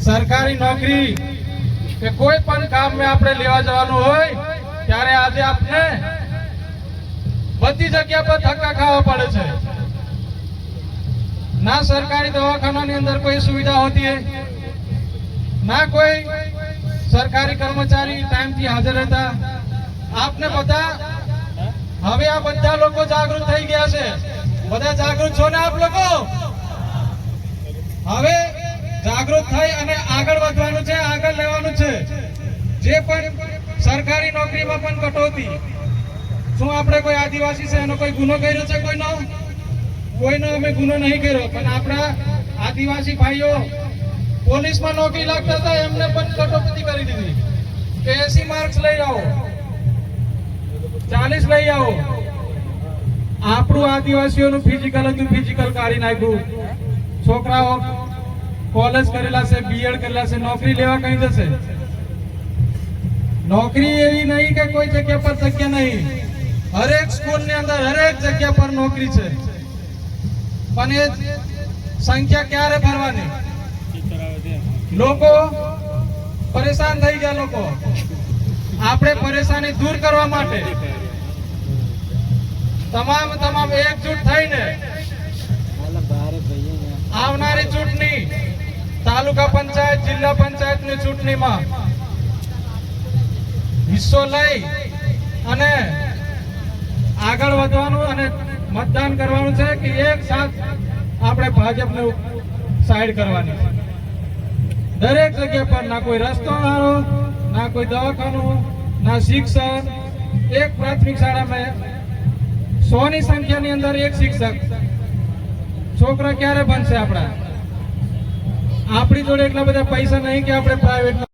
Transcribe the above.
સરકારી નોકરી કે કોઈ પણ કામ મેં આપણે લેવા જવાનું હોય ત્યારે આજે આપને બધી જગ્યા પર ધક્કા ખાવા પડે છે. ના સરકારી દવાખાનાની અંદર કોઈ સુવિધા હોતી ના કોઈ સરકારી કર્મચારી ટાઈમથી હાજર હતા આપને બધા હવે આ બધા લોકો જાગૃત થઈ ગયા છે. બધા જાગૃત છો ને આપ લોકો હવે જાગૃત થઈ અને આગળ વધવાનું છે, આગળ લેવાનું છે. જે પણ સરકારી નોકરીમાં પણ કટોતી. શું આપણે કોઈ આદિવાસી છે, એનો કોઈ ગુનો કર્યો છે, કોઈનો? કોઈનો અમે ગુનો નહીં કર્યો, પણ આપણા આદિવાસી ભાઈઓ પોલીસમાં નોકરી લાગતા હતા, એમને પણ કટોકટી કરી દીધી. કે એસી માર્ક્સ લઈ આવો. ચાલીસ લઈ આવો. આપણું આદિવાસીઓનું ફિઝિકલ હતું ફિઝિકલ કાઢી નાખ્યું. છોકરાઓ કોલેજ કરેલા છે બીએડ કરેલા છે, નોકરી લેવા કઈ જશે? નોકરી એવી નહીં કે કોઈ જગ્યા પર જગ્યા નહીં. હરેક સ્કૂલની અંદર હરેક જગ્યા પર નોકરી છે. પણ એ સંખ્યા ક્યારે ભરવાની? લોકો પરેશાન થઈ ગયા લોકો. આપણે પરેશાની દૂર કરવા માટે. તમામ તમામ એકજૂટ થઈને તાલુકા પંચાયત, જિલ્લા પંચાયતની ચૂંટણીમાં હિસ્સો લઈ અને આગળ વધવાનું અને મતદાન કરવાનું છે કે એક સાથ આપણે ભાજપને સાઈડ કરવાની. દરેક જગ્યા પર ના કોઈ રસ્તો વાળો ના કોઈ દવાખાનું, ના શિક્ષણ. એક પ્રાથમિક શાળામાં સો ની સંખ્યાની અંદર એક શિક્ષક. છોકરા ક્યારે બનશે આપણા? આપણી જોડે એટલા બધા પૈસા નહીં કે આપણે પ્રાઇવેટ